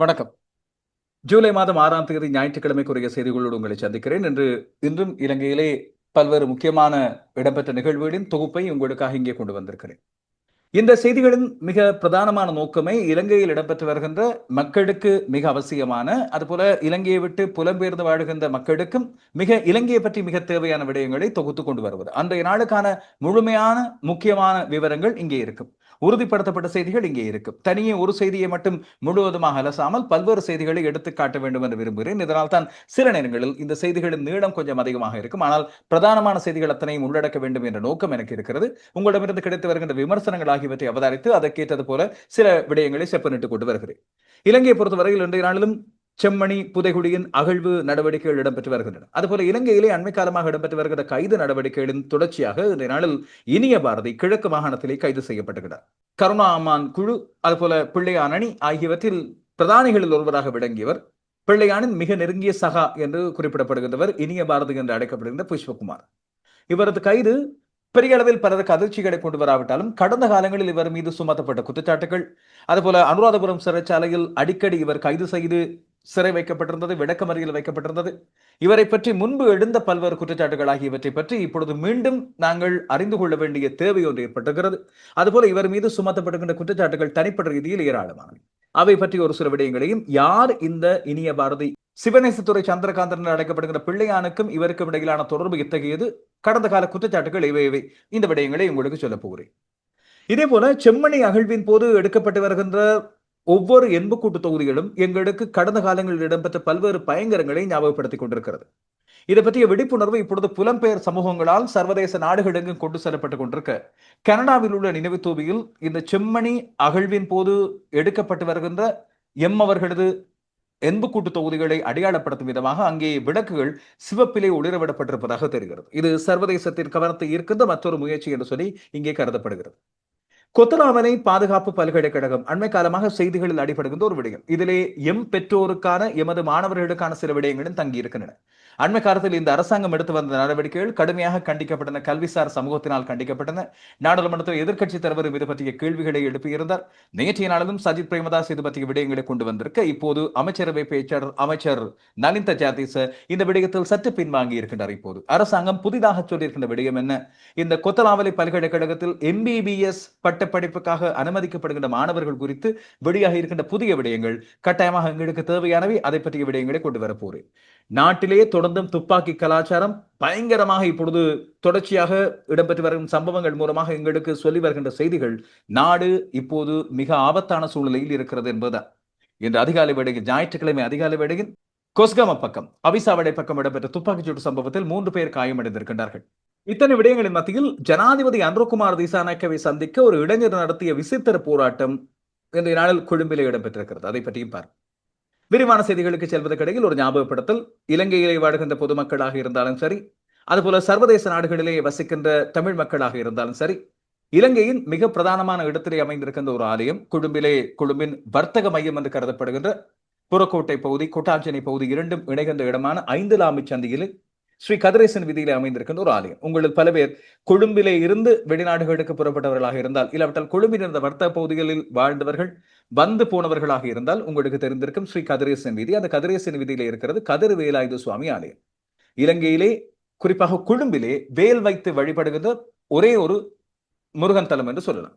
வணக்கம். ஜூலை மாதம் ஆறாம் தேதி ஞாயிற்றுக்கிழமைக்குரிய செய்திகளோடு உங்களை சந்திக்கிறேன். என்று இன்றும் இலங்கையிலே பல்வேறு முக்கியமான இடம்பெற்ற நிகழ்வுகளின் தொகுப்பை உங்களுக்காக இங்கே கொண்டு வந்திருக்கிறேன். இந்த செய்திகளின் மிக பிரதானமான நோக்கமே இலங்கையில் இடம்பெற்று வருகின்ற மக்களுக்கு மிக அவசியமான அதுபோல இலங்கையை விட்டு புலம்பெயர்ந்து வாழுகின்ற மக்களுக்கும் மிக இலங்கையை பற்றி மிக தேவையான விடயங்களை தொகுத்து கொண்டு வருவது. அன்றைய நாளுக்கான முழுமையான முக்கியமான விவரங்கள் இங்கே இருக்கும். உறுதிப்படுத்தப்பட்ட செய்திகள் இங்கே இருக்கும் தனியே ஒரு செய்தியை மட்டும் முழுவதுமாக அலசாமல் பல்வேறு செய்திகளை எடுத்து காட்ட வேண்டும் என்று விரும்புகிறேன். இதனால் தான் சில நேரங்களில் இந்த செய்திகளின் நீளம் கொஞ்சம் அதிகமாக இருக்கும். ஆனால் பிரதானமான செய்திகள் அத்தனையும் உள்ளடக்க வேண்டும் என்ற நோக்கம் எனக்கு இருக்கிறது. உங்களிடமிருந்து கிடைத்து வருகின்ற விமர்சனங்கள் ஆகியவற்றை அவதாரித்து அதற்கேற்றது போல சில விடயங்களை செப்பனிட்டுக் கொண்டு வருகிறேன். இலங்கையை பொறுத்தவரையில் இன்றைய நாளிலும் செம்மணி புதைகுடியின் அகழ்வு நடவடிக்கைகள் இடம்பெற்று வருகின்றன. அதுபோல இலங்கையிலே அண்மை காலமாக இடம்பெற்று வருகிற கைது நடவடிக்கைகளின் தொடர்ச்சியாக இந்த நாளில் இனிய பாரதி கிழக்கு மாகாணத்திலே கைது செய்யப்பட்டுகிறார் கருணா அம்மான் குழு அதுபோல பிள்ளையானணி அணி ஆகியவற்றில் பிரதானிகளில் ஒருவராக விளங்கியவர் பிள்ளையானின் மிக நெருங்கிய சகா என்று குறிப்பிடப்படுகின்றவர் இனிய பாரதி என்று அழைக்கப்படுகின்ற புஷ்பகுமார். இவரது கைது பெரிய அளவில் பலருக்கு அதிர்ச்சிகளை கொண்டு வராவிட்டாலும் கடந்த காலங்களில் இவர் மீது சுமத்தப்பட்ட குற்றச்சாட்டுகள் அதுபோல அனுராதபுரம் சிறைச்சாலையில் அடிக்கடி இவர் கைது செய்து சிறை வைக்கப்பட்டிருந்தது விளக்கமறியல் வைக்கப்பட்டிருந்தது. இவரை பற்றி முன்பு எழுந்த பல்வேறு குற்றச்சாட்டுகள் ஆகியவற்றை பற்றி இப்பொழுது மீண்டும் நாங்கள் அறிந்து கொள்ள வேண்டிய தேவை ஒன்று ஏற்பட்டிருக்கிறது. அதுபோல இவர் மீது சுமத்தப்படுகின்ற குற்றச்சாட்டுகள் தனிப்பட்ட ரீதியில் ஏராளமானவை. அவை பற்றி ஒரு சில விடயங்களையும் யார் இந்த இனிய பாரதி? சிவநேசத்துறை சந்திரகாந்தன் என்று அழைக்கப்படுகிற பிள்ளையானுக்கும் இவருக்கும் இடையிலான தொடர்பு இத்தகையது கடந்த கால குற்றச்சாட்டுகள் இவை இவை. இந்த விடயங்களை உங்களுக்கு சொல்ல போகிறேன். இதே போல செம்மணி அகழ்வின் போது எடுக்கப்பட்டு வருகின்ற ஒவ்வொரு எண்புக்கூட்டு தொகுதிகளும் எங்களுக்கு கடந்த காலங்களில் இடம்பெற்ற பல்வேறு பயங்கரங்களை ஞாபகப்படுத்திக் கொண்டிருக்கிறது. இதை பற்றிய விழிப்புணர்வு இப்பொழுது புலம்பெயர் சமூகங்களால் சர்வதேச நாடுகளெங்கும் கொண்டு செல்லப்பட்டுக் கொண்டிருக்க. கனடாவில் உள்ள நினைவு தூவியில் இந்த செம்மணி அகழ்வின் போது எடுக்கப்பட்டு வருகின்ற எம் அவர்களது எண்புக்கூட்டு தொகுதிகளை அடையாளப்படுத்தும் விதமாக அங்கே விளக்குகள் சிவப்பிலே ஒளிரவிடப்பட்டிருப்பதாக தெரிகிறது. இது சர்வதேசத்தின் கவனத்தை ஈர்க்கின்ற மற்றொரு முயற்சி என்று சொல்லி இங்கே கருதப்படுகிறது. கொத்தலாவலை பாதுகாப்பு பல்கலைக்கழகம் அண்மை காலமாக செய்திகளில் அடிபடுகின்ற ஒரு விடயம். இதிலே எம் பெற்றோருக்கான எமது மாணவர்களுக்கான சில விடயங்களும் தங்கியிருக்கின்றன. அண்மை காலத்தில் இந்த அரசாங்கம் எடுத்து வந்த நடவடிக்கைகள் கடுமையாக கண்டிக்கப்பட்டன. கல்விசார் சமூகத்தினால் கண்டிக்கப்பட்டன. நாடாளுமன்றத்தில் எதிர்க்கட்சித் தலைவரும் இது பற்றிய கேள்விகளை எழுப்பியிருந்தார். நேற்றைய நாளிலும் சஜித் பிரேமதாஸ் இது பற்றிய விடயங்களை கொண்டு வந்திருக்க இப்போது அமைச்சரவை பேச்சாளர் அமைச்சர் நலிந்த ஜாதீச இந்த விடயத்தில் சற்று பின்வாங்கி இருக்கின்றார் இப்போது. அரசாங்கம் புதிதாக சொல்லியிருக்கின்ற விடயம் என்ன? இந்த கொத்தலாவலை பல்கலைக்கழகத்தில் எம்பிபிஎஸ் பட்டப்படிப்புக்காக அனுமதிக்கப்படுகின்ற மாணவர்கள் குறித்து வெளியாக இருக்கின்ற புதிய விடயங்கள் கட்டாயமாக எங்களுக்கு தேவையானவை. அதை பற்றிய விடயங்களை கொண்டு வரப்போறேன் நாட்டிலே தொடர்ந்தும் துப்பாக்கி கலாச்சாரம் பயங்கரமாக இப்பொழுது தொடர்ச்சியாக இடம்பெற்று வரும் சம்பவங்கள் மூலமாக எங்களுக்கு சொல்லி வருகின்ற செய்திகள் நாடு இப்போது மிக ஆபத்தான சூழ்நிலையில் இருக்கிறது என்பதுதான். இன்று அதிகாலை வேடையில் ஞாயிற்றுக்கிழமை அதிகாலை வேடையில் கொஸ்கம பக்கம் அவிசாவடை பக்கம் இடம்பெற்ற துப்பாக்கிச்சூடு சம்பவத்தில் மூன்று பேர் காயமடைந்திருக்கின்றார்கள். இத்தனை விடயங்களின் மத்தியில் ஜனாதிபதி அன்ருகுமார் திசாநாயக்கவை சந்திக்க ஒரு இளைஞர் நடத்திய விசித்திர போராட்டம் இன்றைய நாளில் கொழும்பிலே இடம்பெற்றிருக்கிறது. அதை பற்றியும் பார்ப்போம். விரிவான செய்திகளுக்கு செல்வதற்கிடையில் ஒரு ஞாபகப்படுத்தல். இலங்கையிலே வாழ்கின்ற பொதுமக்களாக இருந்தாலும் சரி அதுபோல சர்வதேச நாடுகளிலே வசிக்கின்ற தமிழ் மக்களாக இருந்தாலும் சரி இலங்கையின் மிக பிரதானமான இடத்திலே அமைந்திருக்கின்ற ஒரு ஆலயம் கொழும்பிலே கொழும்பின் வர்த்தக மையம் என்று கருதப்படுகின்ற புறக்கோட்டை பகுதி கொட்டாஞ்சனை பகுதி இரண்டும் இணைகின்ற இடமான ஐந்து லாமி சந்தியில் ஸ்ரீ கதிரேசன் விதியிலே அமைந்திருக்கின்ற ஒரு ஆலயம். உங்களில் பல பேர் கொழும்பிலே இருந்து வெளிநாடுகளுக்கு புறப்பட்டவர்களாக இருந்தால் இல்லாவிட்டால் கொழும்பில் இருந்த வர்த்தக பகுதிகளில் வாழ்ந்தவர்கள் வந்து போனவர்களாக இருந்தால் உங்களுக்கு தெரிந்திருக்கும் ஸ்ரீ கதிரேசன் வீதி. அந்த கதிரேசன் விதியிலே இருக்கிறது கதிர் வேலாயுத சுவாமி ஆலயம். இலங்கையிலே குறிப்பாக கொழும்பிலே வேல் வைத்து வழிபடுகின்ற ஒரே ஒரு முருகன் தலம் என்று சொல்லலாம்.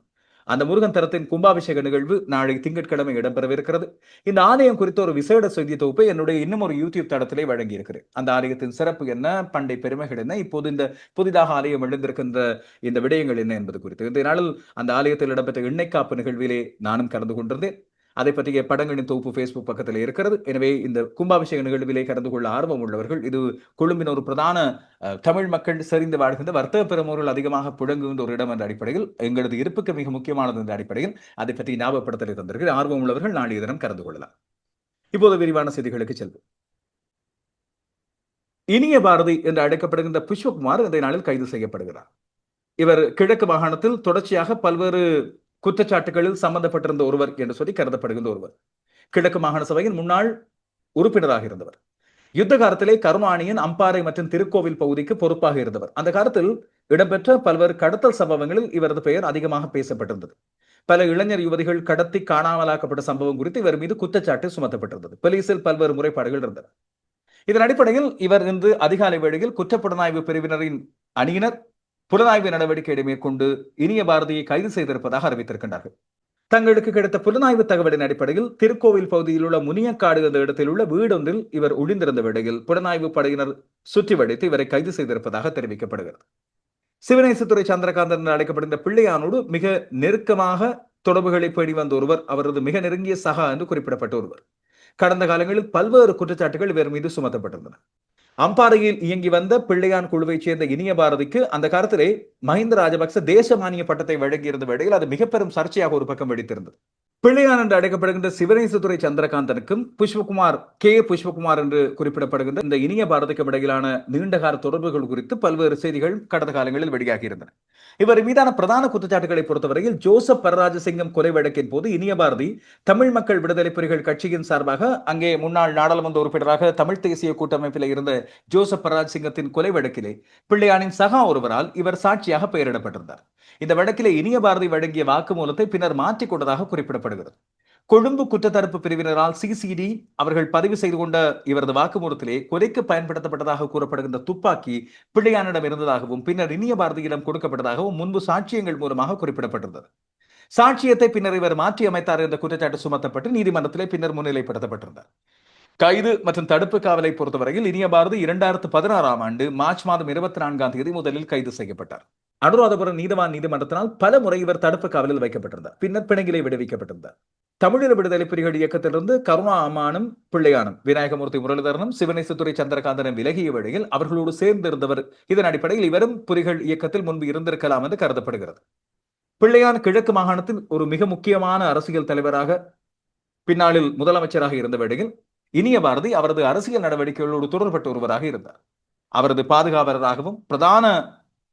அந்த முருகன் தரத்தின் கும்பாபிஷேக நிகழ்வு நாளை திங்கட்கிழமை இடம்பெறவிருக்கிறது. இந்த ஆலயம் குறித்த ஒரு விசேட செய்தி தொகுப்பை என்னுடைய இன்னும் ஒரு யூடியூப் தளத்திலே வழங்கியிருக்கிறேன். அந்த ஆலயத்தின் சிறப்பு என்ன பண்டை பெருமைகள் என்ன இப்போது இந்த புதிதாக ஆலயம் எழுந்திருக்கின்ற இந்த விடயங்கள் என்ன என்பது குறித்து. இந்த நாளில் அந்த ஆலயத்தில் இடம்பெற்ற எண்ணெய் காப்பு நிகழ்விலே நானும் கலந்து கொண்டிருந்தேன். அதை பற்றிய படங்களின் தொகுப்பு ஃபேஸ்புக் பக்கத்தில் இருக்கிறது. எனவே இந்த கும்பாபிஷேக நிகழ்விலே கலந்து கொள்ள ஆர்வம் உள்ளவர்கள் இது கொழும்பின் ஒரு பிரதான தமிழ் மக்கள் சரிந்து வாழ்கின்ற வர்த்தக பெருமூரில் அதிகமாக புழங்குகின்ற ஒரு இடம் என்ற அடிப்படையில் எங்களது இருப்புக்கு மிக முக்கியமானது என்ற அடிப்படையில் அதை பற்றி ஞாபகப்படுத்தலை தந்திருக்கிறது ஆர்வம் உள்ளவர்கள் நாளைய தினம் கலந்து கொள்ளலாம். இப்போது விரிவான செய்திகளுக்கு செல்வோம். இனிய பாரதி என்று அழைக்கப்படுகின்ற புஷ்பகுமார் இந்த நாளில் கைது செய்யப்படுகிறார். இவர் கிழக்கு மாகாணத்தில் தொடர்ச்சியாக பல்வேறு குற்றச்சாட்டுகளில் சம்பந்தப்பட்டிருந்த ஒருவர் என்று சொல்லி கருதப்படுகின்ற ஒருவர். கிழக்கு மாகாண சபையின் முன்னாள் உறுப்பினராக இருந்தவர். யுத்த காலத்திலே கருணாணியின் அம்பாறை மற்றும் திருக்கோவில் பகுதிக்கு பொறுப்பாக இருந்தவர். அந்த காலத்தில் இடம்பெற்ற பல்வேறு கடத்தல் சம்பவங்களில் இவரது பெயர் அதிகமாக பேசப்பட்டிருந்தது. பல இளைஞர் யுவதிகள் கடத்தி காணாமலாக்கப்பட்ட சம்பவம் குறித்து இவர் மீது குற்றச்சாட்டு சுமத்தப்பட்டிருந்தது. போலீசில் பல்வேறு முறைப்பாடுகள் இருந்தன. இதன் அடிப்படையில் இவர் இன்று அதிகாலை வேளையில் குற்றப்புலனாய்வு பிரிவினரின் அணியினர் புலனாய்வு நடவடிக்கைகளை மேற்கொண்டு இனிய பாரதியை கைது செய்திருப்பதாக அறிவித்திருக்கின்றார்கள். தங்களுக்கு கிடைத்த புலனாய்வு தகவலின் அடிப்படையில் திருக்கோவில் பகுதியில் உள்ள முனியக்காடு என்ற இடத்தில் உள்ள வீடொன்றில் இவர் ஒளிந்திருந்த வேளையில் புலனாய்வு படையினர் சுற்றி வளைத்து இவரை கைது செய்திருப்பதாக தெரிவிக்கப்படுகிறது. சிவநேசத்துறை சந்திரகாந்தன் என்று அழைக்கப்படுகின்ற பிள்ளையானோடு மிக நெருக்கமாக தொடர்புகளை பேடி வந்த ஒருவர் அவரது மிக நெருங்கிய சகா என்று குறிப்பிடப்பட்ட ஒருவர். கடந்த காலங்களில் பல்வேறு குற்றச்சாட்டுகள் இவர் மீது சுமத்தப்பட்டிருந்தன. அம்பாறையில் இயங்கி வந்த பிள்ளையான் குழுவைச் சேர்ந்த இனிய பாரதிக்கு அந்த காலத்திலே மஹிந்த ராஜபக்ச தேசமானிய பட்டத்தை வழங்கியிருந்த வேளையில் அது மிக பெரும் சர்ச்சையாக ஒரு பக்கம் வெடித்திருந்தது. பிள்ளையான் என்று அழைக்கப்படுகின்ற சிவனேசத்துறை சந்திரகாந்தனுக்கும் புஷ்பகுமார் கே. புஷ்பகுமார் என்று குறிப்பிடப்படுகின்ற இந்த இனிய பாரதிக்கும் இடையிலான நீண்டகால தொடர்புகள் குறித்து பல்வேறு செய்திகள் கடந்த காலங்களில் வெளியாகி இருந்தன இவர் மீதான பிரதான குற்றச்சாட்டுகளை பொறுத்தவரையில் ஜோசப் பரராஜசிங்கம் கொலை வழக்கின் போது இனிய பாரதி தமிழ் மக்கள் விடுதலை புலிகள் கட்சியின் சார்பாக அங்கே முன்னாள் நாடாளுமன்ற உறுப்பினராக தமிழ் தேசிய கூட்டமைப்பில் இருந்த ஜோசப் பரராஜசிங்கத்தின் கொலை வழக்கிலே பிள்ளையானின் சகா ஒருவரால் இவர் சாட்சியாக பெயரிடப்பட்டிருந்தார். இந்த வழக்கிலே இனிய பாரதி வழங்கிய வாக்குமூலத்தை பின்னர் மாற்றிக் கொண்டதாக குறிப்பிடப்படுகிறது. கொழும்பு குற்றத்தடுப்பு பிரிவினரால் சிசிடி அவர்கள் பதிவு செய்து கொண்ட இவரது வாக்குமூலத்திலே கொலைக்கு பயன்படுத்தப்பட்டதாக கூறப்படுகின்ற துப்பாக்கி பிள்ளையானிடம் இருந்ததாகவும் பின்னர் இனிய பாரதியிடம் கொடுக்கப்பட்டதாகவும் முன்பு சாட்சியங்கள் மூலமாக குறிப்பிடப்பட்டிருந்தது. சாட்சியத்தை பின்னர் இவர் மாற்றி அமைத்தார் என்ற குற்றச்சாட்டு சுமத்தப்பட்டு நீதிமன்றத்திலே பின்னர் முன்னிலைப்படுத்தப்பட்டிருந்தார். கைது மற்றும் தடுப்பு காவலை பொறுத்தவரையில் இனிய பாரதி இரண்டாயிரத்து பதினாறாம் ஆண்டு மார்ச் மாதம் இருபத்தி நான்காம் தேதி முதலில் கைது செய்யப்பட்டார். அனுராதபுரம் நீதவான் நீதிமன்றத்தினால் பல முறை இவர் தடுப்பு காவலில் வைக்கப்பட்டிருந்தார். பின்னர் பிணங்கிலே விடுவிக்கப்பட்டிருந்தார். தமிழீழ விடுதலை புலிகள் இயக்கத்திலிருந்து கருணா அம்மானும் பிள்ளையானும் விநாயகமூர்த்தி முரளிதரனும் சிவனேசத்துறை சந்திரகாந்தனும் விலகிய வேளையில் அவர்களோடு சேர்ந்திருந்தவர். இதன் அடிப்படையில் இவரும் புலிகள் இயக்கத்தில் முன்பு இருந்திருக்கலாம் என்று கருதப்படுகிறது. பிள்ளையான் கிழக்கு மாகாணத்தில் ஒரு மிக முக்கியமான அரசியல் தலைவராக பின்னாளில் முதலமைச்சராக இருந்த வேளையில் இனிய பாரதி அவரது அரசியல் நடவடிக்கைகளோடு தொடர்பட்டு ஒருவராக இருந்தார். அவரது பாதுகாவலராகவும் பிரதான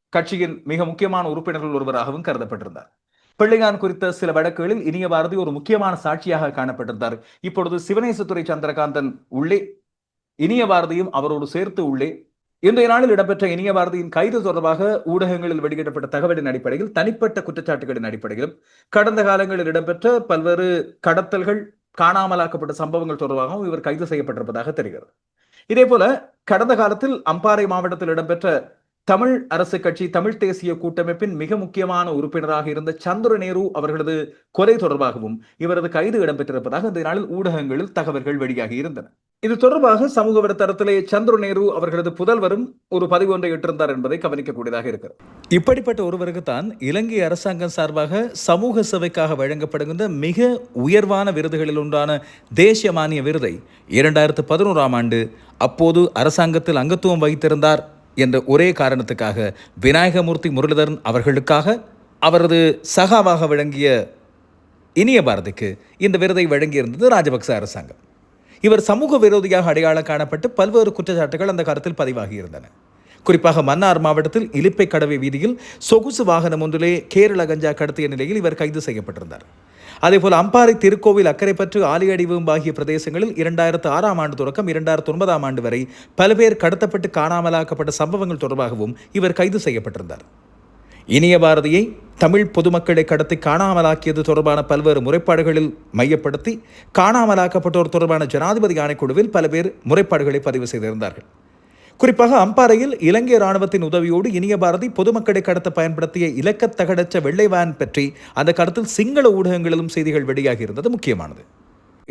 கட்சியின் மிக முக்கியமான உறுப்பினர்கள் ஒருவராகவும் கருதப்பட்டிருந்தார். பிள்ளையான் குறித்த சில வழக்குகளில் இனிய பாரதி ஒரு முக்கியமான சாட்சியாக காணப்பட்டிருந்தார். இப்பொழுது சிவனேசத்துறை சந்திரகாந்தன் உள்ளே இனிய பாரதியும் அவரோடு சேர்த்து உள்ளே. இன்றைய நாளில் இடம்பெற்ற இனிய பாரதியின் கைது தொடர்பாக ஊடகங்களில் வெளியிடப்பட்ட தகவலின் அடிப்படையில் தனிப்பட்ட குற்றச்சாட்டுகளின் அடிப்படையிலும் கடந்த காலங்களில் இடம்பெற்ற பல்வேறு கடத்தல்கள் காணாமலாக்கப்பட்ட சம்பவங்கள் தொடர்பாகவும் இவர் கைது செய்யப்பட்டிருப்பதாக தெரிகிறது. இதே போல கடந்த காலத்தில் அம்பாறை மாவட்டத்தில் இடம்பெற்ற தமிழ் அரசு கட்சி தமிழ் தேசிய கூட்டமைப்பின் மிக முக்கியமான உறுப்பினராக இருந்த சந்திர நேரு அவர்களது கொலை தொடர்பாகவும் இவரது கைது இடம்பெற்றிருப்பதாக இந்த நாளில் ஊடகங்களில் தகவல்கள் வெளியாகி இருந்தன. இது தொடர்பாக சமூக வலைத்தளத்திலே சந்திர நேரு அவர்களது புதல்வரும் ஒரு பதிவு ஒன்றை இட்டிருந்தார் என்பதை கவனிக்கக்கூடியதாக இருக்கிறது. இப்படிப்பட்ட ஒருவருக்கு தான் இலங்கை அரசாங்கம் சார்பாக சமூக சேவைக்காக வழங்கப்படுகின்ற மிக உயர்வான விருதுகளில் ஒன்றான தேசிய மானிய விருதை இரண்டாயிரத்து பதினோராம் ஆண்டு அப்போது அரசாங்கத்தில் அங்கத்துவம் வகித்திருந்தார் என்ற ஒரே காரணத்துக்காக விநாயகமூர்த்தி முரளிதரன் அவர்களுக்காக அவரது சகாவாக விளங்கிய இனிய பாரதிக்கு இந்த விருதை வழங்கியிருந்தது ராஜபக்ச அரசாங்கம். இவர் சமூக விரோதியாக அடையாளம் காணப்பட்டு பல்வேறு குற்றச்சாட்டுகள் அந்த காலத்தில் பதிவாகியிருந்தன. குறிப்பாக மன்னார் மாவட்டத்தில் இலிப்பை கடவை வீதியில் சொகுசு வாகனம் ஒன்றிலே கேரள கஞ்சா கடத்திய நிலையில் இவர் கைது செய்யப்பட்டிருந்தார். அதேபோல் அம்பாறை திருக்கோவில் அக்கரைப்பற்று ஆலியடிவும் ஆகிய பிரதேசங்களில் இரண்டாயிரத்து ஆறாம் ஆண்டு தொடக்கம் இரண்டாயிரத்து ஒன்பதாம் ஆண்டு வரை பல பேர் கடத்தப்பட்டு காணாமலாக்கப்பட்ட சம்பவங்கள் தொடர்பாகவும் இவர் கைது செய்யப்பட்டிருந்தார். இனிய பாரதியை தமிழ் பொதுமக்களை கடத்தி காணாமலாக்கியது தொடர்பான பல்வேறு முறைப்பாடுகளில் மையப்படுத்தி காணாமலாக்கப்பட்டோர் தொடர்பான ஜனாதிபதி ஆணைக்குழுவில் பல பேர் முறைப்பாடுகளை பதிவு செய்திருந்தார்கள். குறிப்பாக அம்பாறையில் இலங்கை ராணுவத்தின் உதவியோடு இனிய பாரதி பொதுமக்களை கடத்த பயன்படுத்திய இலக்கத்தகடற்ற வெள்ளை வேன் பற்றி அந்த கருத்தில் சிங்கள ஊடகங்களிலும் செய்திகள் வெளியாகி இருந்தது. முக்கியமானது.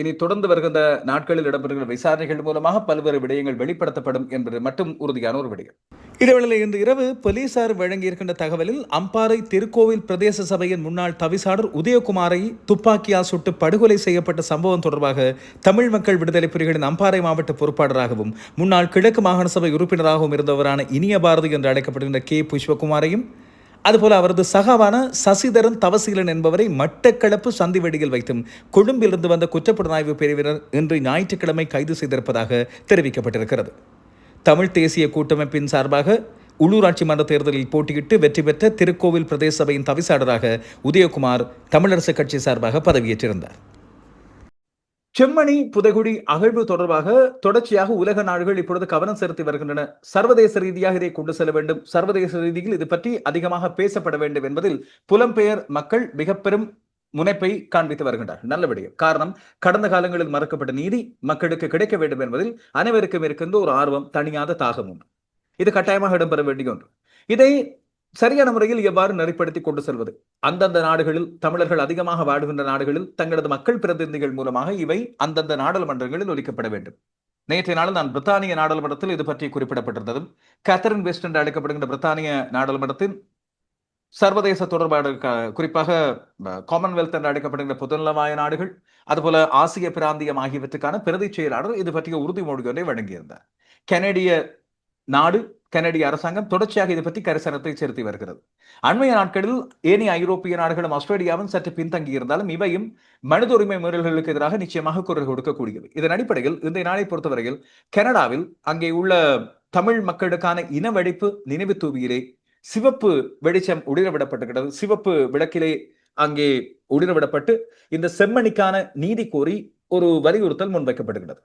இனி தொடர்ந்து வருகின்ற நாட்களில் இடம்பெறுகிற விசாரணைகள் மூலமாக பல்வேறு விடயங்கள் வெளிப்படுத்தப்படும் என்பது மட்டும் உறுதியான ஒரு விடயம். இதேவேளையில் இன்று இரவு போலீசார் வழங்கியிருக்கின்ற தகவலில் அம்பாறை திருக்கோவில் பிரதேச சபையின் முன்னாள் தவிசாளர் உதயகுமாரை துப்பாக்கியால் சுட்டு படுகொலை செய்யப்பட்ட சம்பவம் தொடர்பாக தமிழ் மக்கள் விடுதலை புலிகளின் அம்பாறை மாவட்ட பொறுப்பாளராகவும் முன்னாள் கிழக்கு மாகாண சபை உறுப்பினராகவும் இருந்தவரான இனிய பாரதி என்று அழைக்கப்படுகின்ற கே. புஷ்பகுமாரையும் அதுபோல அவரது சகாவான சசிதரன் தவசீலன் என்பவரை மட்டக்களப்பு சந்தி வெடியில் வைத்தும் கொழும்பிலிருந்து வந்த குற்றப்புலனாய்வு பிரிவினர் இன்று ஞாயிற்றுக்கிழமை கைது செய்திருப்பதாக தெரிவிக்கப்பட்டிருக்கிறது. தமிழ் தேசிய கூட்டமைப்பின் சார்பாக உள்ளூராட்சி மன்ற தேர்தலில் போட்டியிட்டு வெற்றி பெற்ற திருக்கோவில் பிரதேச சபையின் தவிசாளராக உதயகுமார் தமிழரசுக் கட்சி சார்பாக பதவியேற்றிருந்தார். செம்மணி புதைகுடி அகழ்வு தொடர்பாக தொடர்ச்சியாக உலக நாடுகள் இப்பொழுது கவனம் செலுத்தி வருகின்றன. சர்வதேச ரீதியாக இதை கொண்டு செல்ல வேண்டும். சர்வதேச ரீதியில் இது பற்றி அதிகமாக பேசப்பட வேண்டும் என்பதில் புலம்பெயர் மக்கள் மிக பெரும் முனைப்பை காண்பித்து வருகின்றார். நல்லபடியும் காரணம் கடந்த காலங்களில் மறக்கப்பட்ட நீதி மக்களுக்கு கிடைக்க வேண்டும் என்பதில் அனைவருக்கும் இருக்கின்ற ஒரு ஆர்வம் தனியாத தாகம் உண்டு இது கட்டாயமாக இடம்பெற வேண்டிய ஒன்று. இதை சரியான முறையில் எவ்வாறு நெறிப்படுத்தி கொண்டு செல்வது? அந்தந்த நாடுகளில் தமிழர்கள் அதிகமாக வாடுகின்ற நாடுகளில் தங்களது மக்கள் பிரதிநிதிகள் மூலமாக இவை அந்தந்த நாடாளுமன்றங்களில் ஒலிக்கப்பட வேண்டும். நேற்றைய நாளில் நான் பிரித்தானிய நாடாளுமன்றத்தில் இது பற்றி குறிப்பிடப்பட்டிருந்ததும் கேத்தரின் வெஸ்ட் என்று அழைக்கப்படுகின்ற பிரித்தானிய நாடாளுமன்றத்தின் சர்வதேச தொடர்பாடு குறிப்பாக காமன்வெல்த் என்று அழைக்கப்படுகின்ற பொதுநலவாய நாடுகள் அதுபோல ஆசிய பிராந்தியம் ஆகியவற்றுக்கான பிரதி செயலாளர் இது பற்றிய உறுதிமொழி ஒன்றை வழங்கியிருந்தார். கனடிய நாடு கனடிய அரசாங்கம் தொடர்ச்சியாக இதை பற்றி கரிசனத்தை செலுத்தி வருகிறது. அண்மைய நாட்களில் ஏனைய ஐரோப்பிய நாடுகளும் ஆஸ்திரேலியாவும் சற்று பின்தங்கி இருந்தாலும் இவையும் மனித உரிமை மீறல்களுக்கு எதிராக நிச்சயமாக குரல் கொடுக்கக்கூடியது இதன் அடிப்படையில் இந்த நாளை பொறுத்தவரையில் கனடாவில் அங்கே உள்ள தமிழ் மக்களுக்கான இனவழிப்பு நினைவு தூவியிலே சிவப்பு வெளிச்சம் உடிரவிடப்பட்டுகிறது சிவப்பு விளக்கிலே அங்கே உடிரவிடப்பட்டு இந்த செம்மணிக்கான நீதி கோரி ஒரு வலியுறுத்தல் முன்வைக்கப்படுகிறது.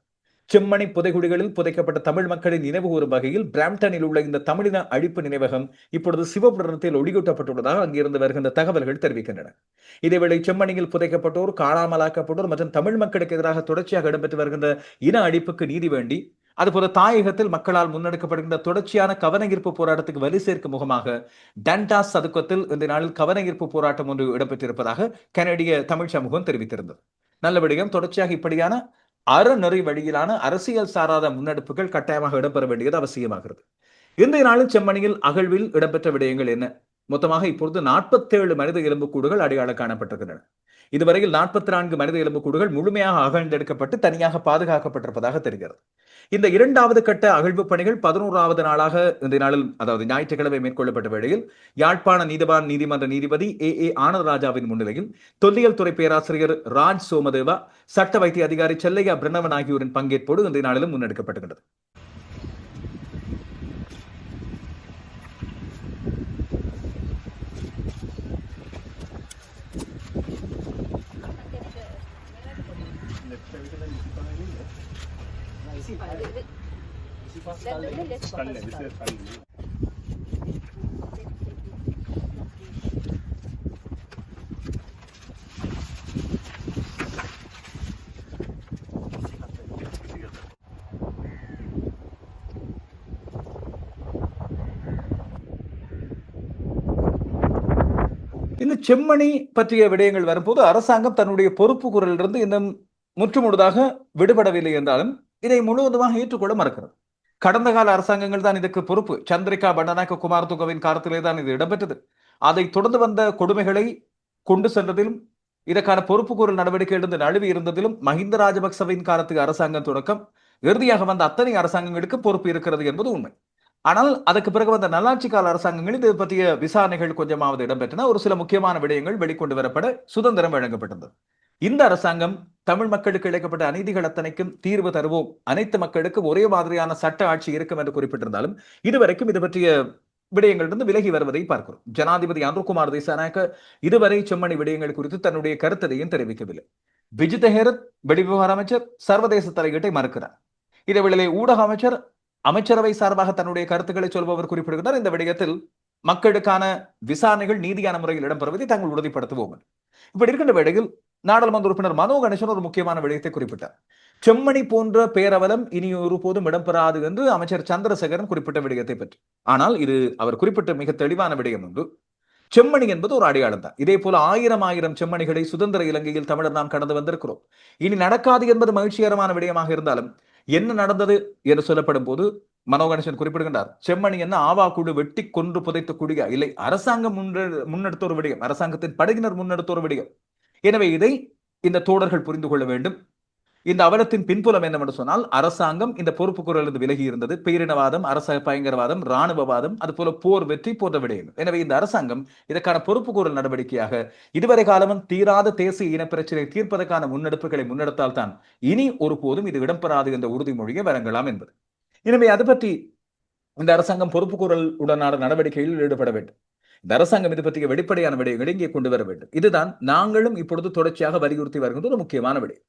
செம்மணி புதைகுடிகளில் புதைக்கப்பட்ட தமிழ் மக்களின் நினைவு கூறும் வகையில் பிராம்டனில் உள்ள இந்த தமிழின அழிப்பு நினைவகம் இப்பொழுது சிவபுரணத்தில் ஒளியூட்டப்பட்டுள்ளதாக அங்கிருந்து வருகின்ற தகவல்கள் தெரிவிக்கின்றன. இதேவேளை செம்மணியில் புதைக்கப்பட்டோர் காணாமலாக்கப்பட்டோர் மற்றும் தமிழ் மக்களுக்கு எதிராக தொடர்ச்சியாக இடம்பெற்று வருகின்ற இன அழிப்புக்கு நீதி வேண்டி அதுபோல தாயகத்தில் மக்களால் முன்னெடுக்கப்படுகின்ற தொடர்ச்சியான கவன ஈர்ப்பு போராட்டத்துக்கு வலி சேர்க்கும் முகமாக டன்டாஸ் சதுக்கத்தில் இந்த நாளில் கவன ஈர்ப்பு போராட்டம் ஒன்று இடம்பெற்றிருப்பதாக கனடிய தமிழ் சமூகம் தெரிவித்திருந்தது. நல்லபடியும் தொடர்ச்சியாக இப்படியான அறநெறி வழியிலான அரசியல் சாராத முன்னெடுப்புகள் கட்டாயமாக இடம்பெற வேண்டியது அவசியமாகிறது. இன்றைய நாளில் செம்மணியில் அகழ்வில் இடம்பெற்ற விடயங்கள் என்ன? மொத்தமாக இப்பொழுது நாற்பத்தேழு மனித எலும்புக்கூடுகள் அடையாளம் காணப்பட்டிருக்கின்றன. இதுவரையில் நாற்பத்தி நான்கு மனித எலும்புக்கூடுகள் முழுமையாக அகழ்ந்தெடுக்கப்பட்டு தனியாக பாதுகாக்கப்பட்டிருப்பதாக தெரிகிறது. இந்த இரண்டாவது கட்ட அகழ்வு பணிகள் பதினோராவது நாளாக இந்த நாளில் அதாவது ஞாயிற்றுக்கிழமை மேற்கொள்ளப்பட்ட வேளையில் யாழ்ப்பாண நீதிவான் நீதிமன்ற நீதிபதி ஏ. ஏ. ஆனந்தராஜாவின் முன்னிலையில் தொல்லியல் துறை பேராசிரியர் ராஜ் சோமதேவா சட்ட வைத்திய அதிகாரி செல்லையா பிரணவன் ஆகியோரின் பங்கேற்போடு இந்த நாளிலும் முன்னெடுக்கப்பட்டுள்ளது இந்த செம்மணி பற்றிய விடயங்கள் வரும்போது அரசாங்கம் தன்னுடைய பொறுப்பு குரலிலிருந்து இன்னும் முற்றுமுழுதாக விடுபடவில்லை என்றாலும் இதை முழுவதுமாக ஏற்றுக்கொள்ள மறுக்கிறது. கடந்த கால அரசாங்கங்கள் தான் இதற்கு பொறுப்பு. சந்திரிகா பண்டநாயக்க குமார் துகவின் காலத்திலே தான் இது இடம்பெற்றது. அதை தொடர்ந்து வந்த கொடுமைகளை கொண்டு சென்றதிலும் இதற்கான பொறுப்பு நடவடிக்கை நடவடிக்கையிலிருந்து நழுவி இருந்ததிலும் மஹிந்த ராஜபக்சவின் காலத்துக்கு அரசாங்கம் தொடக்கம் இறுதியாக வந்த அத்தனை அரசாங்கங்களுக்கு பொறுப்பு இருக்கிறது என்பது உண்மை. ஆனால் அதுக்கு பிறகு வந்த நல்லாட்சி கால அரசாங்கங்களில் இது பற்றிய விசாரணைகள் கொஞ்சமாவது இடம்பெற்றன. ஒரு சில முக்கியமான விடயங்கள் வெளிக்கொண்டு வரப்பட சுதந்திரம் வழங்கப்பட்டது. இந்த அரசாங்கம் தமிழ் மக்களுக்கு இழைக்கப்பட்ட அநீதிகள் அத்தனைக்கும் தீர்வு தருவோம். அனைத்து மக்களுக்கும் ஒரே மாதிரியான சட்ட ஆட்சி இருக்கும் என்று குறிப்பிட்டிருந்தாலும் இதுவரைக்கும் இது பற்றிய விடயங்களிலிருந்து விலகி வருவதை பார்க்கிறோம். ஜனாதிபதி அனுர்குமார் தேசானாக இதுவரை செம்மணி விடயங்கள் குறித்து தன்னுடைய கருத்ததையும் தெரிவிக்கவில்லை. விஜித் ஹேரத் வெளிவிவகார அமைச்சர் சர்வதேச தலையீட்டை மறுக்கிறார். இதே வேளையிலே ஊடக அமைச்சர் அமைச்சரவை சார்பாக தன்னுடைய கருத்துக்களை சொல்பவர் குறிப்பிடுகிறார். இந்த விடயத்தில் மக்களுக்கான விசாரணைகள் நீதியான முறையில் இடம்பெறுவதை தாங்கள் உறுதிப்படுத்துவோம். இப்படி இருக்கின்ற வேளையில் நாடாளுமன்ற உறுப்பினர் மனோ கணேசன் ஒரு முக்கியமான விடயத்தை குறிப்பிட்டார். செம்மணி போன்ற பேரவலம் இனி ஒருபோதும் இடம்பெறாது என்று அமைச்சர் சந்திரசேகரன் குறிப்பிட்ட விடயத்தை பற்றி. ஆனால் இது அவர் குறிப்பிட்ட மிக தெளிவான விடயம் ஒன்று செம்மணி என்பது ஒரு அடையாளம் தான். இதே போல ஆயிரம் ஆயிரம் செம்மணிகளை சுதந்திர இலங்கையில் தமிழர் நாம் கடந்து வந்திருக்கிறோம். இனி நடக்காது என்பது மகிழ்ச்சிகரமான விடயமாக இருந்தாலும் என்ன நடந்தது என்று சொல்லப்படும் போது மனோகணேசன் குறிப்பிடுகின்றார். செம்மணி என்ன ஆவா குழு வெட்டி கொன்று புதைத்த குடியா? இல்லை அரசாங்கம் முன்னெடுத்த ஒரு விடயம். அரசாங்கத்தின் படையினர் முன்னெடுத்த ஒரு விடயம். எனவே இதை இந்த தோடர்கள் புரிந்து கொள்ள வேண்டும். இந்த அவலத்தின் பின்புலம் என்னவென்று சொன்னால் அரசாங்கம் இந்த பொறுப்பு குரலிருந்து விலகி இருந்தது பேரினவாதம் அரச பயங்கரவாதம் ராணுவவாதம் அதுபோல போர் வெற்றி போன்ற விடயங்கள். எனவே இந்த அரசாங்கம் இதற்கான பொறுப்பு குரல் நடவடிக்கையாக இதுவரை காலமும் தீராத தேசிய இன பிரச்சனை தீர்ப்பதற்கான முன்னெடுப்புகளை முன்னெடுத்தால் தான் இனி ஒருபோதும் இது இடம்பெறாது என்ற உறுதிமொழியை வழங்கலாம் என்பது. எனவே அது பற்றி இந்த அரசாங்கம் பொறுப்பு குரல் உடனான நடவடிக்கையில் ஈடுபட வேண்டும். இந்த அரசாங்கம் இது பற்றிய வெளிப்படையான விடயங்களை இங்கே கொண்டு வர வேண்டும். இதுதான் நாங்களும் இப்பொழுது தொடர்ச்சியாக வலியுறுத்தி வருகின்ற ஒரு முக்கியமான விடயம்.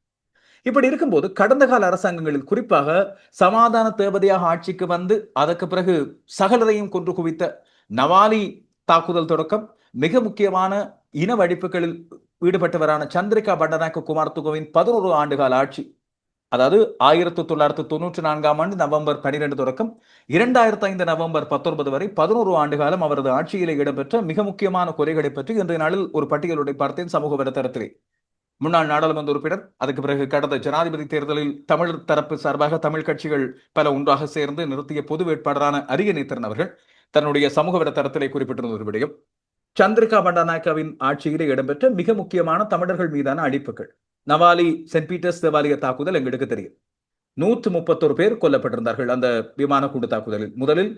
இப்படி இருக்கும்போது கடந்த கால அரசாங்கங்களில் குறிப்பாக சமாதான தேவதையாக ஆட்சிக்கு வந்து அதற்கு பிறகு சகலரையும் கொன்று குவித்த நவாலி தாக்குதல் தொடக்கம் மிக முக்கியமான இன வடிப்புகளில் ஈடுபட்டவரான சந்திரிகா பண்டநாயக்க குமாரதுங்கவின் பதினோரு ஆண்டுகால ஆட்சி அதாவது ஆயிரத்தி தொள்ளாயிரத்தி தொண்ணூற்றி நான்காம் ஆண்டு நவம்பர் பனிரெண்டு தொடக்கம் இரண்டாயிரத்தி ஐந்து நவம்பர் பத்தொன்பது வரை பதினோரு ஆண்டு காலம் அவரது ஆட்சியில் இடம்பெற்ற மிக முக்கியமான குறைகளை பற்றி இன்றைய நாளில் ஒரு பட்டியலுடைய பார்த்தேன் சமூக வலைத்தளத்திலே. முன்னாள் நாடாளுமன்ற உறுப்பினர் அதுக்கு பிறகு கடந்த ஜனாதிபதி தேர்தலில் தமிழ் தரப்பு சார்பாக தமிழ் கட்சிகள் பல ஒன்றாக சேர்ந்து நிறுத்திய பொது வேட்பாளரான அரியநேத்திரன் அவர்கள் தன்னுடைய சமூக வலைத்தளத்திலே குறிப்பிட்டிருந்த ஒரு விடயம். சந்திரிகா பண்டாநாயக்காவின் ஆட்சியிலே இடம்பெற்ற மிக முக்கியமான தமிழர்கள் மீதான அடிப்புகள். நவாலி சென்ட் பீட்டர்ஸ் தேவாலய தாக்குதல் எங்களுக்கு தெரியும். நூற்று முப்பத்தொரு பேர் கொல்லப்பட்டிருந்தார்கள் அந்த விமான குண்டு தாக்குதலில். முதலில்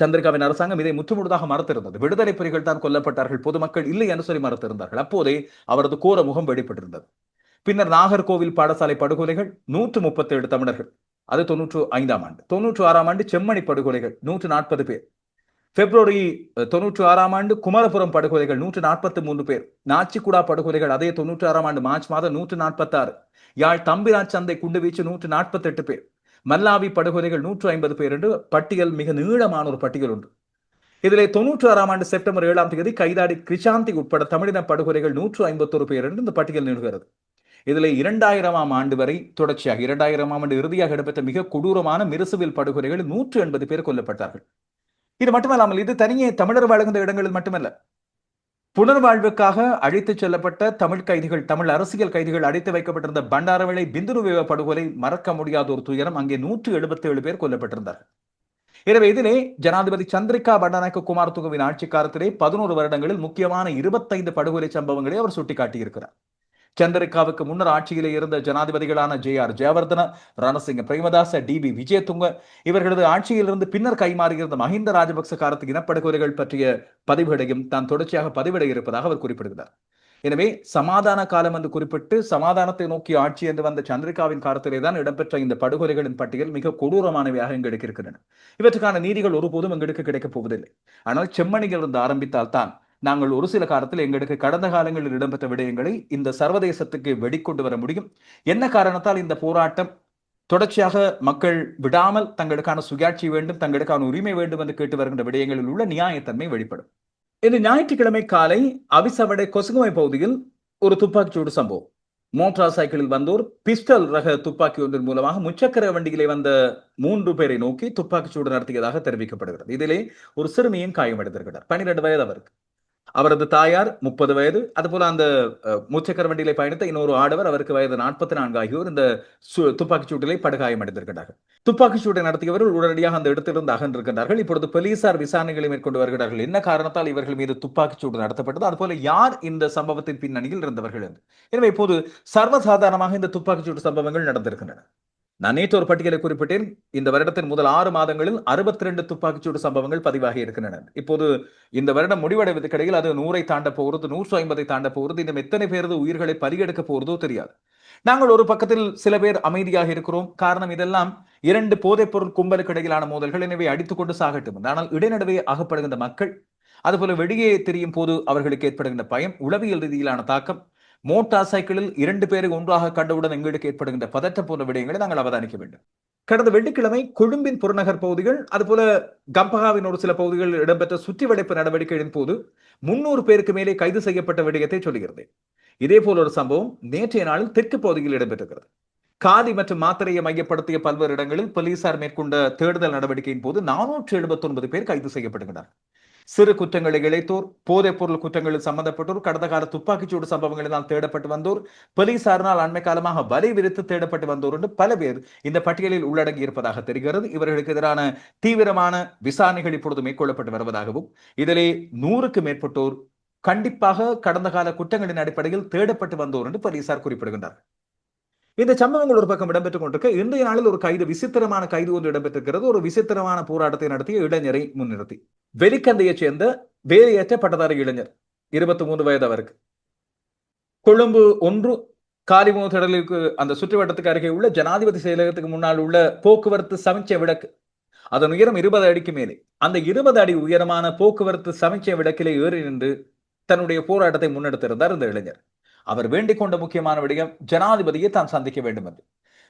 சந்திரிகாவின் அரசாங்கம் இதை முற்றுமுழுதாக மறுத்திருந்தது. விடுதலை புலிகள் தான் கொல்லப்பட்டார்கள் பொதுமக்கள் இல்லை என்று சொல்லி மறுத்திருந்தார்கள். அப்போதே அவரது கோர முகம் வெளிப்பட்டிருந்தது பின்னர் நாகர்கோவில் பாடசாலை படுகொலைகள் நூற்று முப்பத்தி ஏழு தமிழர்கள் அது தொன்னூற்று ஐந்தாம் ஆண்டு. தொன்னூற்று ஆறாம் ஆண்டு செம்மணி படுகொலைகள் நூற்று நாற்பது பேர். பிப்ரவரி தொன்னூற்றி ஆறாம் ஆண்டு குமரபுரம் படுகொலைகள் நூற்று நாற்பத்தி மூன்று பேர். நாச்சிக்குடா படுகொலைகள் அதே தொன்னூற்றி ஆறாம் ஆண்டு மார்ச் மாதம் நூற்று நாற்பத்தி ஆறு யாழ் தம்பிராஜ் சந்தை குண்டுவீச்சு நூற்று நாற்பத்தி எட்டு பேர். மல்லாவி படுகொலைகள் நூற்று ஐம்பது பேர் என்று பட்டியல் மிக நீளமான ஒரு பட்டியல் உண்டு. இதிலே தொன்னூற்றி ஆறாம் ஆண்டு செப்டம்பர் ஏழாம் தேதி கைதாடி கிருஷாந்தி உட்பட தமிழின படுகொலைகள் நூற்று ஐம்பத்தொரு பேர் என்று இந்த பட்டியல் நீடுகிறது இதில் இரண்டாயிரமாம் ஆண்டு வரை தொடர்ச்சியாக இரண்டாயிரமாம் ஆண்டு இறுதியாக இடம்பெற்ற மிக கொடூரமான மிருசுவில் படுகொலைகள் நூற்று எண்பது பேர் கொல்லப்பட்டார்கள். இது மட்டுமல்லாமல் இது தனியே தமிழர் வாழ்கின்ற இடங்களில் மட்டுமல்ல. புனர்வாழ்வுக்காக அழைத்துச் செல்லப்பட்ட தமிழ் கைதிகள் தமிழ் அரசியல் கைதிகள் அடைத்து வைக்கப்பட்டிருந்த பண்டாரவளை பிந்துருவேவ படுகொலை மறக்க முடியாத ஒரு துயரம் அங்கே நூற்று எழுபத்தி ஏழு பேர் கொல்லப்பட்டிருந்தார்கள். எனவே இதிலே ஜனாதிபதி சந்திரிகா பண்டாநாயக்க குமார் தொகுவின் ஆட்சி காலத்திலே பதினோரு வருடங்களில் முக்கியமான இருபத்தைந்து படுகொலை சம்பவங்களை அவர் சுட்டிக்காட்டியிருக்கிறார். சந்திரிகாவுக்கு முன்னர் ஆட்சியிலே இருந்த ஜனாதிபதிகளான J R Jayewardene Ranasinghe Premadasa D B Wijetunga இவர்களது ஆட்சியிலிருந்து பின்னர் கைமாறியிருந்த மஹிந்த ராஜபக்ச காலத்து இனப்படுகொலைகள் பற்றிய பதிவுகளையும் தான் தொடர்ச்சியாக பதிவிட இருப்பதாக அவர் குறிப்பிடுகிறார். எனவே சமாதான காலம் என்று குறிப்பிட்டு சமாதானத்தை நோக்கி ஆட்சி என்று வந்த சந்திரிகாவின் காலத்திலே தான் இடம்பெற்ற இந்த படுகொலைகளின் பட்டியல் மிக கொடூரமானவையாக எங்களுக்கு இருக்கின்றன இவற்றுக்கான நீதிகள் ஒருபோதும் எங்களுக்கு கிடைக்கப் போவதில்லை. ஆனால் செம்மணியில் இருந்து ஆரம்பித்தால் தான் நாங்கள் ஒரு சில காலத்தில் எங்களுக்கு கடந்த காலங்களில் இடம்பெற்ற விடயங்களை இந்த சர்வதேசத்துக்கு வெடிக்கொண்டு வர முடியும். என்ன காரணத்தால் இந்த போராட்டம் தொடர்ச்சியாக மக்கள் விடாமல் தங்களுக்கான சுயாட்சி வேண்டும் தங்களுக்கான உரிமை வேண்டும் என்று கேட்டு வருகின்ற விடயங்களில் உள்ள நியாயத்தன்மை வெளிப்படும். இது ஞாயிற்றுக்கிழமை காலை அவிசவடை கொசுகுமை பகுதியில் ஒரு துப்பாக்கிச்சூடு சம்பவம். மோட்டார் சைக்கிளில் வந்தோர் பிஸ்டல் ரக துப்பாக்கி ஒன்றின் மூலமாக முச்சக்கர வண்டியிலே வந்த மூன்று பேரை நோக்கி துப்பாக்கிச்சூடு நடத்தியதாக தெரிவிக்கப்படுகிறது. இதிலே ஒரு சிறுமியும் காயமடைந்திருக்கிறார். பனிரெண்டு வயது அவருக்கு. அவரது தாயார் முப்பது வயது. அதுபோல அந்த முச்சக்கர வண்டியிலே பயணித்த இன்னொரு ஆடவர் அவருக்கு வயது நாற்பத்தி நான்கு ஆகியோர் இந்த துப்பாக்கிச் சூட்டிலே படுகாயமடைந்திருக்கிறார்கள் துப்பாக்கிச் சூட்டை நடத்தியவர்கள் உடனடியாக அந்த இடத்திலிருந்து அகன்றிருக்கிறார்கள் இப்பொழுது போலீசார் விசாரணைகளை மேற்கொண்டு வருகிறார்கள். என்ன காரணத்தால் இவர்கள் மீது துப்பாக்கிச் சூடு நடத்தப்பட்டது? அதுபோல யார் இந்த சம்பவத்தின் பின்னணியில் இருந்தவர்கள் என்று. எனவே இப்போது சர்வசாதாரணமாக இந்த துப்பாக்கிச் சூடு சம்பவங்கள் நடந்திருக்கின்றன. நான் நேற்று ஒரு பட்டியலை குறிப்பிட்டேன். இந்த வருடத்தின் முதல் ஆறு மாதங்களில் அறுபத்தி ரெண்டு துப்பாக்கிச்சூடு சம்பவங்கள் பதிவாகி இருக்கின்றன. இப்போது இந்த வருடம் முடிவடைவதற்கு இடையில் அது நூறை தாண்ட போகிறது நூற்று ஐம்பதை தாண்ட போகிறது. இன்னும் எத்தனை பேரது உயிர்களை பறிகெடுக்க போகிறதோ தெரியாது. நாங்கள் ஒரு பக்கத்தில் சில பேர் அமைதியாக இருக்கிறோம். காரணம் இதெல்லாம் இரண்டு போதைப்பொருள் கும்பலுக்கு இடையிலான மோதல்கள். எனவே அடித்துக்கொண்டு சாகட்டும். ஆனால் இடைநடுவே அகப்படுகின்ற மக்கள் அதுபோல வெளியே தெரியும் போது அவர்களுக்கு ஏற்படுகின்ற பயம் உளவியல் ரீதியிலான தாக்கம் மோட்டார் சைக்கிளில் இரண்டு பேரை ஒன்றாக கண்டவுடன் எங்களுக்கு ஏற்படுகின்ற பதற்றம் போன்ற விடயங்களை நாங்கள் அவதானிக்க வேண்டும். கடந்த வெள்ளிக்கிழமை கொழும்பின் புறநகர் பகுதிகள் அதுபோல கம்பகாவின் ஒரு சில பகுதிகளில் இடம்பெற்ற சுற்றிவடைப்பு நடவடிக்கைகளின் போது முன்னூறு பேருக்கு மேலே கைது செய்யப்பட்ட விடயத்தை சொல்கிறது இதே போல ஒரு சம்பவம் நேற்றைய நாளில் தெற்கு பகுதியில் இடம்பெற்றிருக்கிறது. காதி மற்றும் மாத்திரையை மையப்படுத்திய பல்வேறு இடங்களில் போலீசார் மேற்கொண்ட தேடுதல் நடவடிக்கையின் போது நானூற்று எழுபத்தி ஒன்பது பேர் கைது செய்யப்படுகிறார் சிறு குற்றங்களை இழைத்தோர் போதைப் பொருள் குற்றங்களில் சம்பந்தப்பட்டோர் கடந்த கால துப்பாக்கிச்சூடு சம்பவங்களினால் தேடப்பட்டு வந்தோர் போலீசாரினால் அண்மை காலமாக வலை விரித்து தேடப்பட்டு வந்தோர் என்று பல பேர் இந்த பட்டியலில் உள்ளடங்கி இருப்பதாக தெரிகிறது. இவர்களுக்கு எதிரான தீவிரமான விசாரணைகள் இப்பொழுது மேற்கொள்ளப்பட்டு வருவதாகவும் இதிலே நூறுக்கு மேற்பட்டோர் கண்டிப்பாக கடந்த கால குற்றங்களின் அடிப்படையில் தேடப்பட்டு வந்தோர் என்று போலீசார் குறிப்பிடுகின்றனர் இந்த சம்பவங்கள் ஒரு பக்கம் இடம்பெற்றுக் கொண்டிருக்க. இன்றைய நாளில் ஒரு கைது விசித்திரமான கைது ஒன்று இடம்பெற்றிருக்கிறது. ஒரு விசித்திரமான போராட்டத்தை நடத்திய இளைஞரை முன்னிறுத்தி. வெளிக்கந்தையைச் சேர்ந்த வேலையற்ற பட்டதாரி இளைஞர் இருபத்தி மூன்று வயது அவருக்கு. கொழும்பு ஒன்று காலிமோ திடலுக்கு அந்த சுற்றுவட்டத்துக்கு அருகே உள்ள ஜனாதிபதி செயலகத்துக்கு முன்னால் உள்ள போக்குவரத்து சமைச்சை விளக்கு. அதன் உயரம் இருபது அடிக்கு மேலே. அந்த இருபது அடி உயரமான போக்குவரத்து சமைச்சை விளக்கிலே ஏறி நின்று தன்னுடைய போராட்டத்தை முன்னெடுத்திருந்தார் இந்த இளைஞர். அவர் வேண்டிக் கொண்ட முக்கியமான விடயம் ஜனாதிபதியை தான் சந்திக்க வேண்டும் என்று.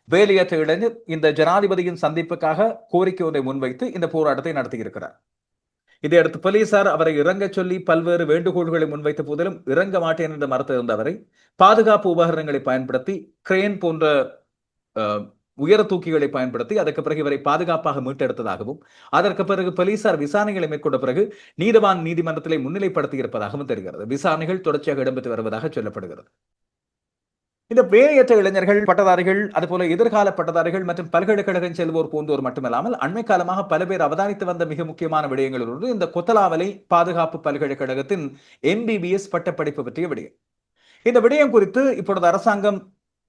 வேலையற்ற இளைஞர் இந்த ஜனாதிபதியின் சந்திப்புக்காக கோரிக்கை ஒன்றை முன்வைத்து இந்த போராட்டத்தை நடத்தியிருக்கிறார். இதையடுத்து போலீசார் அவரை இறங்க சொல்லி பல்வேறு வேண்டுகோள்களை முன்வைத்த போதிலும் இறங்க மாட்டேன் என்று மறுத்திருந்த அவரை பாதுகாப்பு உபகரணங்களை பயன்படுத்தி கிரேன் போன்ற உயர தூக்கிகளை பயன்படுத்தி அதற்கு பிறகு இவரை பாதுகாப்பாக மீட்டெடுத்ததாகவும் அதற்கு பிறகு போலீசார் விசாரணைகளை மேற்கொண்ட பிறகு நீதவான் நீதிமன்றத்திலே முன்னிலைப்படுத்தி இருப்பதாகவும் தெரிகிறது. விசாரணைகள் தொடர்ச்சியாக இடம்பெற்று வருவதாக சொல்லப்படுகிறது. இந்த வேலையற்ற இளைஞர்கள் பட்டதாரிகள் அதுபோல எதிர்கால பட்டதாரிகள் மற்றும் பல்கலைக்கழகம் செல்வோர் போன்றோர் மட்டுமல்லாமல் அண்மை காலமாக பல பேர் அவதானித்து வந்த மிக முக்கியமான விடயங்கள் ஒன்று இந்த கொத்தலாவலை பாதுகாப்பு பல்கலைக்கழகத்தின் எம்பிபிஎஸ் பட்டப்படிப்பு பற்றிய விடயம். இந்த விடயம் குறித்து இப்பொழுது அரசாங்கம்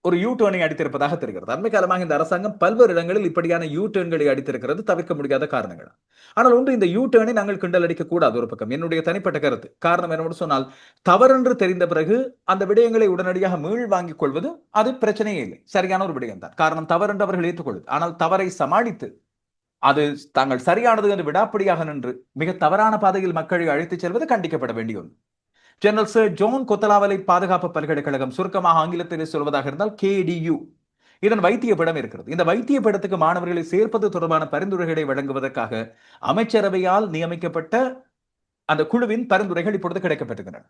ஒரு யூ டேர்னிங் அடித்திருப்பதாக தெரிகிறது. அண்மை காலமாக இந்த அரசாங்கம் பல்வேறு இடங்களில் இப்படியான யூ டேர்ன்களை அடித்திருக்கிறது தவிர்க்க முடியாத காரணங்கள். ஆனால் ஒன்று இந்த யூ டேர்னை நாங்கள் கிண்டல் அடிக்க கூடாது ஒரு பக்கம். என்னுடைய தனிப்பட்ட கருத்து. காரணம் என்னவென்று சொன்னால் தவறென்று தெரிந்த பிறகு அந்த விடயங்களை உடனடியாக மீள் வாங்கிக் கொள்வது அது பிரச்சனையே இல்லை. சரியான ஒரு விடயம் தான் காரணம் தவறென்று அவர்கள் ஏற்றுக்கொள்வது ஆனால் தவறை சமாளித்து அது தாங்கள் சரியானது என்று விடாப்படியாக நின்று மிக தவறான பாதையில் மக்களை அழைத்துச் செல்வது கண்டிக்கப்பட வேண்டிய ஒன்று. ஜெனரல் சர் ஜோன் கொத்தலாவலை பாதுகாப்பு பல்கலைக்கழகம் சுருக்கமாக ஆங்கிலத்தில் சொல்வதாக இருந்தால் கேடியு இதன் வைத்திய படம் இருக்கிறது. இந்த வைத்திய படத்துக்கு மாணவர்களை சேர்ப்பது தொடர்பான பரிந்துரைகளை வழங்குவதற்காக அமைச்சரவையால் நியமிக்கப்பட்ட அந்த குழுவின் பரிந்துரைகள் இப்பொழுது கிடைக்கப்பட்டிருக்கின்றன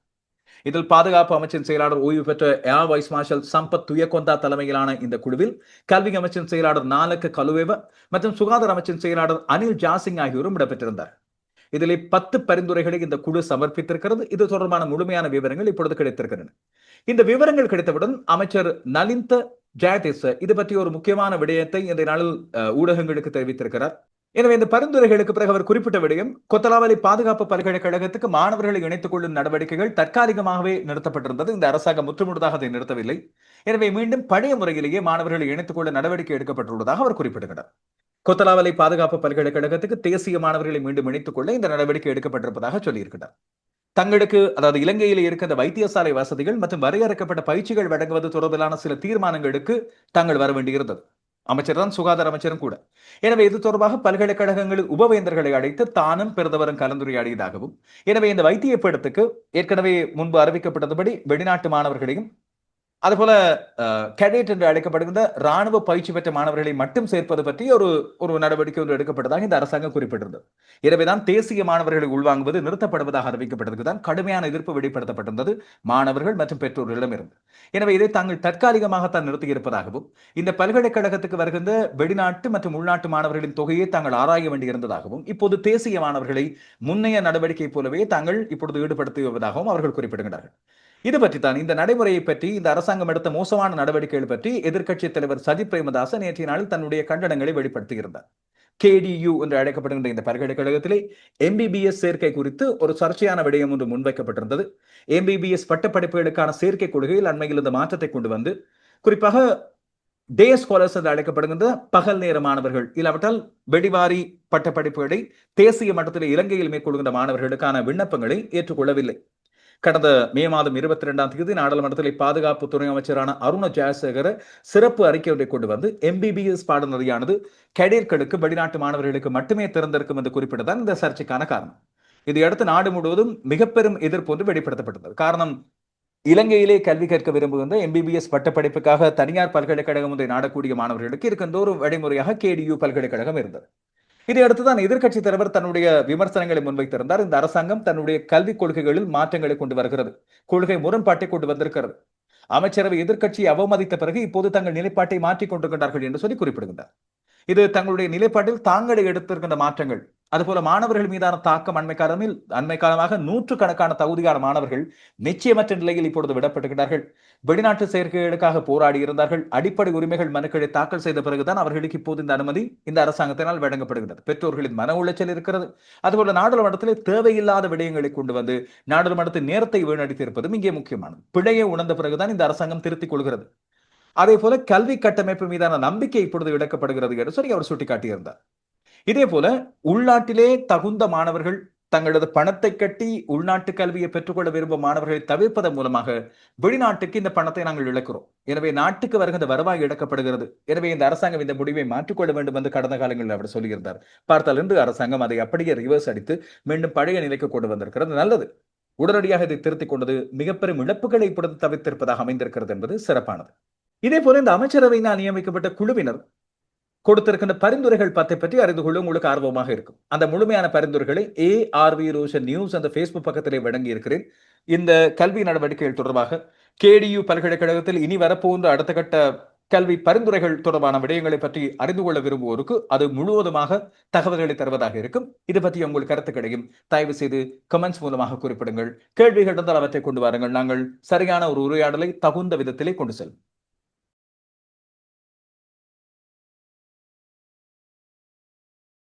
இதில் பாதுகாப்பு அமைச்சின் செயலாளர் ஓய்வு பெற்ற air vice marshal Sampath Thuyacontha தலைமையிலான இந்த குழுவில் கல்வி அமைச்சின் செயலாளர் நாலக்க கலுவேவ மற்றும் சுகாதார அமைச்சின் செயலாளர் அனில் ஜாசிங் ஆகியோரும் இடம்பெற்றிருந்தார் இதிலே பத்து பரிந்துரைகளை இந்த குழு சமர்ப்பித்திருக்கிறது. இது தொடர்பான முழுமையான விவரங்கள் இப்பொழுது கிடைத்திருக்கின்றன. இந்த விவரங்கள் கிடைத்தவுடன் அமைச்சர் நலிந்த ஜெயதேச இது பற்றி ஒரு முக்கியமான விடயத்தை இந்த நாளில் ஊடகங்களுக்கு தெரிவித்திருக்கிறார். எனவே இந்த பரிந்துரைகளுக்கு பிறகு அவர் குறிப்பிட்ட விடயம் கொத்தலாவலி பாதுகாப்பு பல்கலைக்கழகத்துக்கு மாணவர்களை இணைத்துக் கொள்ளும் நடவடிக்கைகள் தற்காலிகமாகவே நிறுத்தப்பட்டிருந்தது. இந்த அரசாங்கம் முற்றுமுழுதாக அதை நிறுத்தவில்லை. எனவே மீண்டும் பழைய முறையிலேயே மாணவர்களை இணைத்துக் கொள்ள நடவடிக்கை எடுக்கப்பட்டுள்ளதாக அவர் குறிப்பிடுகிறார். கொத்தலாவலை பாதுகாப்பு பல்கலைக்கழகத்துக்கு தேசிய மாணவர்களை மீண்டும் இணைத்துக் கொள்ள இந்த நடவடிக்கை எடுக்கப்பட்டிருப்பதாக சொல்லியிருக்கிறார். தங்களுக்கு அதாவது இலங்கையில் இருக்கின்ற வைத்தியசாலை வசதிகள் மற்றும் வரையறுக்கப்பட்ட பயிற்சிகள் வழங்குவது தொடர்பிலான சில தீர்மானங்களுக்கு தாங்கள் வர வேண்டியிருந்தது. அமைச்சர் தான் சுகாதார அமைச்சரும் கூட. எனவே இது தொடர்பாக பல்கலைக்கழகங்களில் உபவேந்தர்களை அழைத்து தானும் பிறந்தவரும் கலந்துரையாடியதாகவும் எனவே இந்த வைத்திய பீடத்துக்கு ஏற்கனவே முன்பு அறிவிக்கப்பட்டதுபடி வெளிநாட்டு மாணவர்களையும் அதுபோல கேடேட் என்று அழைக்கப்படுகின்ற ராணுவ பயிற்சி பெற்ற மாணவர்களை மட்டும் சேர்ப்பது பற்றி ஒரு ஒரு நடவடிக்கை ஒன்று எடுக்கப்பட்டதாக இந்த அரசாங்கம் குறிப்பிட்டிருந்தது. எனவேதான் தேசிய மாணவர்களை உள்வாங்குவது நிறுத்தப்படுவதாக அறிவிக்கப்பட்டதுக்கு தான் கடுமையான எதிர்ப்பு வெளிப்படுத்தப்பட்டிருந்தது மாணவர்கள் மற்றும் பெற்றோர்களிடமிருந்து. எனவே இதை தாங்கள் தற்காலிகமாகத்தான் நிறுத்தியிருப்பதாகவும் இந்த பல்கலைக்கழகத்துக்கு வருகின்ற வெளிநாட்டு மற்றும் உள்நாட்டு மாணவர்களின் தொகையை தாங்கள் ஆராய வேண்டியிருந்ததாகவும் இப்போது தேசிய மாணவர்களை முன்னைய நடவடிக்கை போலவே தாங்கள் இப்பொழுது ஈடுபடுத்துவதாகவும் அவர்கள் குறிப்பிடுகிறார்கள் இது பற்றி தான் இந்த நடைமுறையை பற்றி இந்த அரசாங்கம் எடுத்த மோசமான நடவடிக்கைகள் பற்றி எதிர்க்கட்சி தலைவர் சஜித் பிரேமதாசன் நேற்றைய நாளில் தன்னுடைய கண்டனங்களை வெளிப்படுத்தியிருந்தார். கேடியு என்று அழைக்கப்படுகின்ற இந்த பல்கலைக்கழகத்திலே எம்பிபிஎஸ் சேர்க்கை குறித்து ஒரு சர்ச்சையான விடயம் ஒன்று முன்வைக்கப்பட்டிருந்தது. எம்பிபிஎஸ் பட்டப்படிப்புகளுக்கான சேர்க்கை கொள்கையில் அண்மையில் இந்த மாற்றத்தை கொண்டு வந்து குறிப்பாக டே ஸ்காலர்ஸ் என்று அழைக்கப்படுகின்ற பகல் நேர மாணவர்கள் இல்லாவிட்டால் வெடிவாரி பட்டப்படிப்புகளை தேசிய மட்டத்தில் இலங்கையில் மேற்கொள்கின்ற மாணவர்களுக்கான விண்ணப்பங்களை ஏற்றுக்கொள்ளவில்லை. கடந்த மே மாதம் இருபத்தி ரெண்டாம் தேதி நாடாளுமன்றத்தில் பாதுகாப்பு துறை அமைச்சரான அருண ஜெயசேகர சிறப்பு அறிக்கை ஒன்றை கொண்டு வந்து எம்பிபிஎஸ் பாடநெறியானது கெடியர்களுக்கு வெளிநாட்டு மாணவர்களுக்கு மட்டுமே திறந்திருக்கும் என்று குறிப்பிட்டதான் இந்த சர்ச்சைக்கான காரணம். இதையடுத்து நாடு முழுவதும் மிக பெரும் எதிர்ப்பு ஒன்று வெளிப்படுத்தப்பட்டது காரணம் இலங்கையிலே கல்வி கற்க விரும்புகின்ற எம்பிபிஎஸ் பட்டப்படிப்புக்காக தனியார் பல்கலைக்கழகம் ஒன்றை நாடக்கூடிய மாணவர்களுக்கு இருக்கின்ற ஒரு வழிமுறையாக கேடியு பல்கலைக்கழகம் இருந்தது. இதையடுத்து தான் எதிர்க்கட்சி தலைவர் தன்னுடைய விமர்சனங்களை முன்வைத்திருந்தார். இந்த அரசாங்கம் தன்னுடைய கல்விக் கொள்கைகளில் மாற்றங்களை கொண்டு வருகிறது. கொள்கை முரண்பாட்டை கொண்டு வந்திருக்கிறது. அமைச்சரவை எதிர்க்கட்சியை அவமதித்த பிறகு இப்போது தங்கள் நிலைப்பாட்டை மாற்றிக் கொண்டிருக்கிறார்கள் என்று சொல்லி குறிப்பிடுகின்றார். இது தங்களுடைய நிலைப்பாட்டில் தாங்களே எடுத்திருக்கின்ற மாற்றங்கள். அதுபோல மாணவர்கள் மீதான தாக்கம் அண்மை காலமில் அண்மை காலமாக நூற்று கணக்கான தகுதியான மாணவர்கள் நிச்சயமற்ற நிலையில் இப்பொழுது விடப்பட்டுகிறார்கள் வெளிநாட்டு செயற்கைகளுக்காக போராடி இருந்தார்கள். அடிப்படை உரிமைகள் மனுக்களை தாக்கல் செய்த பிறகுதான் அவர்களுக்கு இப்போது இந்த அனுமதி இந்த அரசாங்கத்தினால் வழங்கப்படுகிறது பெற்றோர்களின் மன உளைச்சல் இருக்கிறது. அதுபோல நாடாளுமன்றத்திலே தேவையில்லாத விடயங்களை கொண்டு வந்து நாடாளுமன்றத்தின் நேரத்தை வீணடித்திருப்பதும் இங்கே முக்கியமானது. பிழையை உணர்ந்த பிறகுதான் இந்த அரசாங்கம் திருத்திக் கொள்கிறது. அதே போல கல்வி கட்டமைப்பு மீதான நம்பிக்கை இப்பொழுது இழக்கப்படுகிறது என்று சொல்லி அவர் சுட்டிக்காட்டியிருந்தார். இதே போல உள்நாட்டிலே தகுந்த மாணவர்கள் தங்களது பணத்தை கட்டி உள்நாட்டு கல்வியை பெற்றுக்கொள்ள விரும்பும் மாணவர்களை தவிர்ப்பதன் மூலமாக வெளிநாட்டுக்கு இந்த பணத்தை நாங்கள் இழக்கிறோம். எனவே நாட்டுக்கு வருகின்ற வருவாய் இழக்கப்படுகிறது. எனவே இந்த அரசாங்கம் இந்த முடிவை மாற்றிக்கொள்ள வேண்டும் என்று கடந்த காலங்களில் அவர் சொல்லியிருந்தார். பார்த்தால் இன்று அரசாங்கம் அதை அப்படியே ரிவர்ஸ் அடித்து மீண்டும் பழைய நிலைக்கு கொண்டு வந்திருக்கிறது. நல்லது. உடனடியாக இதை திருத்திக் கொண்டது மிக பெரும் இழப்புகளை இப்பொழுது தவிர்த்திருப்பதாக அமைந்திருக்கிறது என்பது சிறப்பானது. இதே போல இந்த அமைச்சரவையினால் நியமிக்கப்பட்ட குழுவினர் கொடுத்திருக்கின்ற பரிந்துரைகள் பத்தை பற்றி அறிந்து கொள்ள உங்களுக்கு ஆர்வமாக இருக்கும். அந்த முழுமையான பரிந்துரைகளை A R V Roshan news அந்த ஃபேஸ்புக் பக்கத்திலே வழங்கி இருக்கிறேன் இந்த கல்வி நடவடிக்கைகள் தொடர்பாக கேடியு பல்கலைக்கழகத்தில் இனி வரப்போன்ற அடுத்த கட்ட கல்வி பரிந்துரைகள் தொடர்பான விடயங்களை பற்றி அறிந்து கொள்ள விரும்புவோருக்கு அது முழுவதுமாக தகவல்களை தருவதாக இருக்கும். இது பற்றி உங்கள் கருத்துக்களையும் தயவு செய்து கமெண்ட்ஸ் மூலமாக குறிப்பிடுங்கள். கேள்விகள் இருந்தால் அவற்றை கொண்டு வாருங்கள். நாங்கள் சரியான ஒரு உரையாடலை தகுந்த விதத்திலே கொண்டு செல்வோம்.